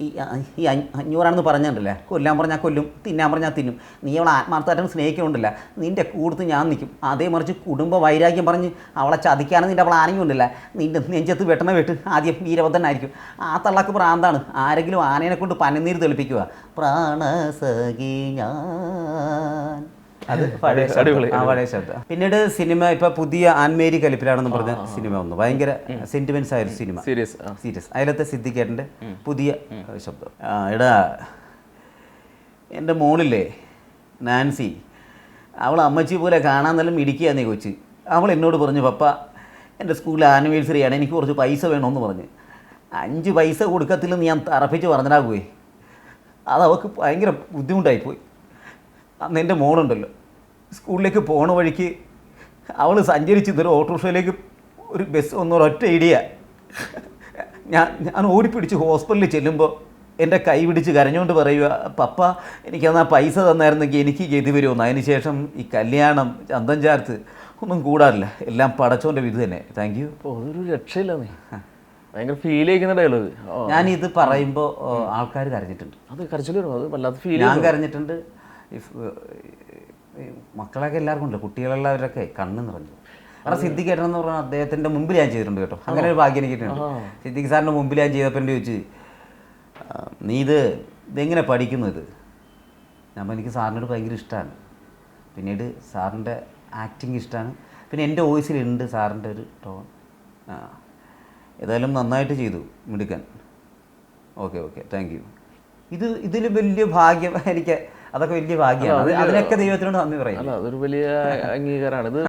ഈ ഈ അഞ്ഞ- അഞ്ഞൂറാണെന്ന് പറഞ്ഞിട്ടില്ലേ കൊല്ലാൻ പറഞ്ഞാൽ കൊല്ലും തിന്നാൻ പറഞ്ഞാൽ തിന്നും. നീ അവളെ ആത്മാർത്ഥമായിട്ടും സ്നേഹിക്കുന്നുണ്ടല്ല നിന്റെ കൂടുത്ത് ഞാൻ നിൽക്കും. അതേ മറിച്ച് കുടുംബ വൈരാഗ്യം പറഞ്ഞ് അവളെ ചതിക്കാനും നിന്റെ അവളെ ആനയുണ്ടല്ല? നിന്റെ നെഞ്ചത്ത് വെട്ടണ വെട്ട് ആദ്യം വീരഭദ്രനായിരിക്കും. ആ തള്ളക്ക് പ്രാന്താണ്. ആരെങ്കിലും ആനേനെ കൊണ്ട് പനനീര് തെളിപ്പിക്കുക. പ്രാണസഖി ഞാൻ. അത് പഴയ ആ പഴയ ശബ്ദം. പിന്നീട് സിനിമ ഇപ്പൊ പുതിയ ആൻമേരി കലിപ്പിലാണെന്ന് പറഞ്ഞ സിനിമ ഒന്ന് ഭയങ്കര സെന്റിമെന്റ്സ് ആയൊരു സിനിമ. സീരിയസ് സീരിയസ് അതിലത്തെ സിദ്ധിക്കേട്ടന്റെ പുതിയ ശബ്ദം. എടാ എന്റെ മോളില്ലേ നാൻസി. അവൾ അമ്മച്ചി പോലെ കാണാൻ നല്ല മിടിക്കുകയെന്നേ കൊച്ച്. അവൾ എന്നോട് പറഞ്ഞു പപ്പ എന്റെ സ്കൂളിൽ ആനിവേഴ്സറി ആണ്. എനിക്ക് കുറച്ച് പൈസ വേണമെന്ന് പറഞ്ഞ്. അഞ്ച് പൈസ കൊടുക്കത്തില്ലെന്ന് ഞാൻ തറപ്പിച്ച് പറഞ്ഞിടാകുവേ അത് അവൾക്ക് ഭയങ്കര ബുദ്ധിമുട്ടായിപ്പോയി. അന്ന് എന്റെ മോളുണ്ടല്ലോ. സ്കൂളിലേക്ക് പോണ വഴിക്ക് അവൾ സഞ്ചരിച്ച് ഇതൊരു ഓട്ടോറിക്ഷയിലേക്ക് ഒരു ബസ് ഒന്നൊരൊറ്റ ഇടിയ. ഞാൻ ഞാൻ ഓടിപ്പിടിച്ച് ഹോസ്പിറ്റലിൽ ചെല്ലുമ്പോൾ എന്റെ കൈ പിടിച്ച് കരഞ്ഞുകൊണ്ട് പറയുക പപ്പ എനിക്കന്നാ പൈസ തന്നായിരുന്നെങ്കിൽ എനിക്ക് ഗതി വരുമെന്ന് അതിന് ശേഷം ഈ കല്യാണം ചന്തം ചാർത്ത് ഒന്നും കൂടാറില്ല. എല്ലാം പടച്ചോന്റെ വിധി തന്നെ. താങ്ക് യു അതൊരു രക്ഷയില്ല നീ. ഭയങ്കര ഫീൽ ചെയ്യിക്കുന്ന ഡയലോഗ് ഇത് പറയുമ്പോൾ ആൾക്കാർ കരഞ്ഞിട്ടുണ്ട്. അത് കരച്ചിൽ അത് വല്ലാത്ത ഫീൽ ഞാൻ കരഞ്ഞിട്ടുണ്ട്. ഇഫ് മക്കളൊക്കെ എല്ലാവർക്കും ഉണ്ട്. കുട്ടികളെല്ലാവരൊക്കെ കണ്ണ് നിറഞ്ഞു. കാരണം സിദ്ദിഖ് ഏട്ടൻ എന്ന് പറഞ്ഞാൽ അദ്ദേഹത്തിന്റെ മുമ്പിൽ ഞാൻ ചെയ്തിട്ടുണ്ട് കേട്ടോ. അങ്ങനെ ഒരു ഭാഗ്യം എനിക്ക് കിട്ടിയിട്ടുണ്ട്. സിദ്ദിഖ് സാറിന്റെ മുമ്പിൽ ഞാൻ ചെയ്തപ്പോൾ എന്റെ ചോദിച്ച്? നീ ഇത് ഇതെങ്ങനെ പഠിക്കുന്നത്? ഞാൻ എനിക്ക് സാറിനോട് ഭയങ്കര ഇഷ്ടമാണ്. പിന്നീട് സാറിന്റെ ആക്ടിങ് ഇഷ്ടമാണ്. പിന്നെ എന്റെ വോയിസിലുണ്ട് സാറിന്റെ ഒരു ടോൺ ആ. ഏതായാലും നന്നായിട്ട് ചെയ്തു മിടുക്കൻ. Okay okay. Thank you. ഇത് ഇതിൽ വലിയ ഭാഗ്യം എനിക്ക് അതൊക്കെ വലിയ ഭാഗ്യമാണ്. അതിനൊക്കെ ദൈവത്തിനോട് നന്ദി പറയും അല്ല അതൊരു വലിയ അംഗീകാരമാണ്. ഇത്